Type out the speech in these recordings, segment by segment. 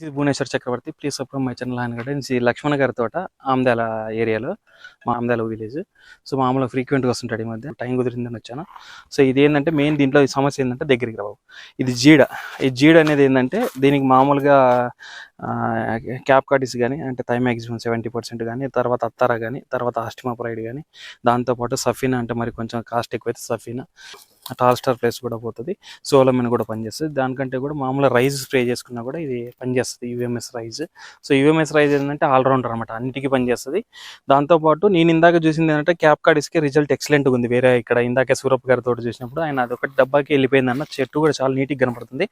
ఇది Bhuvaneshwar Chakravarthy. Please subscribe my channel Aayan gardens ఇది లక్ష్మణ గారి తోట ఆమ్దాల ఏరియాలో మా ఆమ్దాల విలేజ్ సో మామూలుగా ఫ్రీక్వెంట్గా వస్తుంటాడు ఈ మధ్య. టైం కుదిరిందని వచ్చాను. సో ఇది ఏంటంటే మెయిన్ దీంట్లో సమస్య ఏంటంటే దగ్గరికి రావు. ఇది జీడ. ఈ జీడ అనేది ఏంటంటే దీనికి మామూలుగా క్యాప్ కాటిస్ కానీ అంటే థై మ్యాక్సిమం సెవెంటీ పర్సెంట్ కానీ తర్వాత అత్తారా కానీ తర్వాత ఆస్టిమా ప్రైడ్ కానీ దాంతోపాటు సఫీనా అంటే మరి కొంచెం కాస్ట్ ఎక్కువైతే సఫీనా టాల్ స్టార్ ప్లేస్ కూడా పోతుంది. సోలమిన్ కూడా పనిచేస్తుంది. దానికంటే కూడా మామూలుగా రైస్ స్ప్రే చేసుకున్నా కూడా ఇది పనిచేస్తుంది. UMS rice. So UMS rice ఏంటంటే ఆల్రౌండర్ అనమాట అన్నిటికీ పనిచేస్తుంది. దాంతోపాటు నేను ఇందాక చూసింది ఏంటంటే క్యాప్ కార్డ్స్కి రిజల్ట్ ఎక్సలెంట్గా ఉంది. వేరే ఇక్కడ ఇందాక సూరప్ గారితో చూసినప్పుడు ఆయన అది ఒకటి డబ్బాకి వెళ్ళిపోయింది అన్న చెట్టు కూడా చాలా నీట్గా కనపడుతుంది.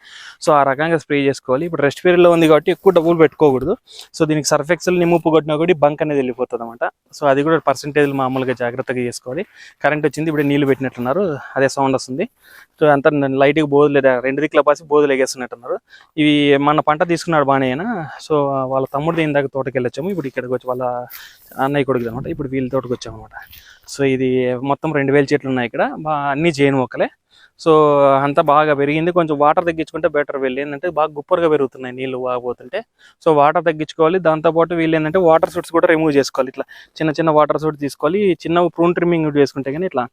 సో ఆ రకంగా స్ప్రే చేసుకోవాలి. ఇప్పుడు రెస్ట్ పీరియడ్లో ఉంది కాబట్టి ఎక్కువ డబ్బులు పెట్టుకోకూడదు. సో దీనికి సర్ఫెక్సల్ నిమ్ముపు కొట్టినా కూడా బంక్ అనేది వెళ్ళిపోతుంది అనమాట సో అది కూడా పర్సంటేజ్లు మామూలుగా జాగ్రత్తగా చేసుకోవాలి. కరెంట్ వచ్చింది ఇప్పుడు నీళ్ళు పెట్టినట్టున్నారు. అదే సౌండ్ వస్తుంది. సో అంతా లైట్గా బోధులు రెండు దిక్కుల పాసి బోధులు ఎగేస్తున్నట్టున్నారు. ఇవి మన పంట తీసుకున్నాడు బాగానే అయినా. సో వాళ్ళ తమ్ముడు ఇందాక తోటకి వెళ్ళొచ్చాము. ఇప్పుడు ఇక్కడికి వచ్చి వాళ్ళ అన్నయ్య కొడుకు అనమాట ఇప్పుడు వీళ్ళ తోటకి వచ్చాము అనమాట సో ఇది మొత్తం రెండు వేల చెట్లు ఉన్నాయి ఇక్కడ. బా అన్ని జైన్ మొక్కలే. సో అంతా బాగా పెరిగింది. కొంచెం వాటర్ తగ్గించుకుంటే బెటర్ వీళ్ళు. ఏంటంటే బాగా గుప్పరుగా పెరుగుతున్నాయి నీళ్ళు బాగా పోతుంటే సో వాటర్ తగ్గించుకోవాలి. దాంతోపాటు వీళ్ళు ఏంటంటే వాటర్ సూట్స్ కూడా రిమూవ్ చేసుకోవాలి. ఇట్లా చిన్న చిన్న వాటర్ సూట్ తీసుకోవాలి. చిన్న ప్రూన్ ట్రిమ్మింగ్ చేసుకుంటే కానీ ఇట్లా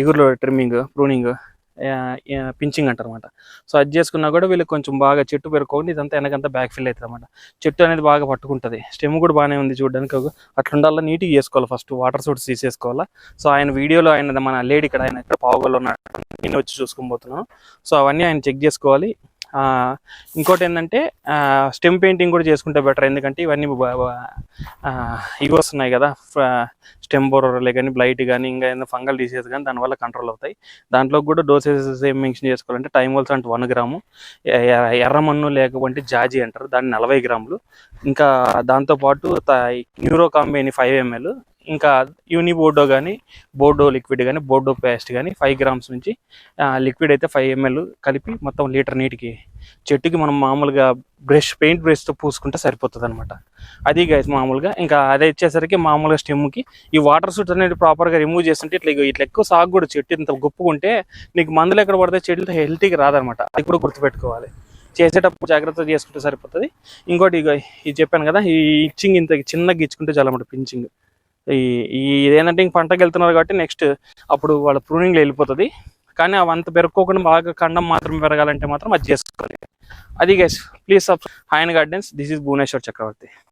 ఇగురులో ట్రిమ్మింగ్ ప్రూనింగ్ పించింగ్ అంటారు అనమాట సో అది చేసుకున్నా కూడా వీళ్ళకి కొంచెం బాగా చెట్టు పెరుకోండి ఇదంతా వెనకంతా బ్యాక్ ఫిల్ అవుతుంది అనమాట చెట్టు అనేది బాగా పట్టుకుంటుంది. స్టెమ్ కూడా బాగానే ఉంది చూడడానికి. అట్లుండాలా నీట్గా చేసుకోవాలి ఫస్ట్ వాటర్ సూట్స్ తీసేసుకోవాలా. సో ఆయన వీడియోలో ఆయన మన లేడీ ఇక్కడ ఆయన ఇక్కడ పావుగోలు ఉన్నాడు. నేను వచ్చి చూసుకొని పోతున్నాను. సో అవన్నీ ఆయన చెక్ చేసుకోవాలి. ఇంకోటి ఏంటంటే స్టెమ్ పెయింటింగ్ కూడా చేసుకుంటే బెటర్. ఎందుకంటే ఇవన్నీ ఇవి వస్తున్నాయి కదా. స్టెమ్ బోరర్లే కానీ బ్లైట్ కానీ ఇంకా ఏదైనా ఫంగల్ డిసీజ్ కానీ దానివల్ల కంట్రోల్ అవుతాయి. దాంట్లో కూడా డోసెస్ ఏం మెన్షన్ చేసుకోవాలంటే టైం వల్స్ అంటే వన్ గ్రాము. ఎర్రమన్ను లేకపోతే జాజీ అంటారు. దాన్ని నలభై గ్రాములు. ఇంకా దాంతోపాటు న్యూరో కాంబేని ఫైవ్ ఎంఎల్. ఇంకా యూని బోర్డో కానీ బోర్డో లిక్విడ్ కానీ బోర్డో పేస్ట్ కానీ ఫైవ్ గ్రామ్స్ నుంచి లిక్విడ్ అయితే ఫైవ్ ఎంఎల్ కలిపి మొత్తం లీటర్ నీటికి చెట్టుకి మనం మామూలుగా బ్రష్ పెయింట్ బ్రష్తో పూసుకుంటే సరిపోతుంది అనమాట అది గైస్ మామూలుగా ఇంకా అదే ఇచ్చేసరికి మామూలుగా స్టెమ్కి ఈ వాటర్ సూట్ అనేది ప్రాపర్గా రిమూవ్ చేస్తుంటే ఇట్లా ఇట్లా ఎక్కువ సాగు కూడా చెట్టు ఇంత గొప్పుకుంటే నీకు మందులు ఎక్కడ పడితే చెట్లు హెల్తీకి రాదనమాట అది కూడా గుర్తుపెట్టుకోవాలి. చేసేటప్పుడు జాగ్రత్త చేసుకుంటే సరిపోతుంది. ఇంకోటి ఇగో ఇది చెప్పాను కదా ఈ ఇచ్చింగ్ ఇంత చిన్నగా ఇచ్చుకుంటే చాలా అన్నమాట పించింగ్ ఈ ఇదేంటంటే ఇంక పంటకి వెళ్తున్నారు కాబట్టి నెక్స్ట్ అప్పుడు వాళ్ళ ప్రూనింగ్లో వెళ్ళిపోతుంది. కానీ అవి అంత పెరుక్కోకుండా బాగా కండం మాత్రం పెరగాలంటే మాత్రం అది చేసుకోవాలి. అది guys please sub Aayan gardens this is Bhuvaneshwar Chakravarthy.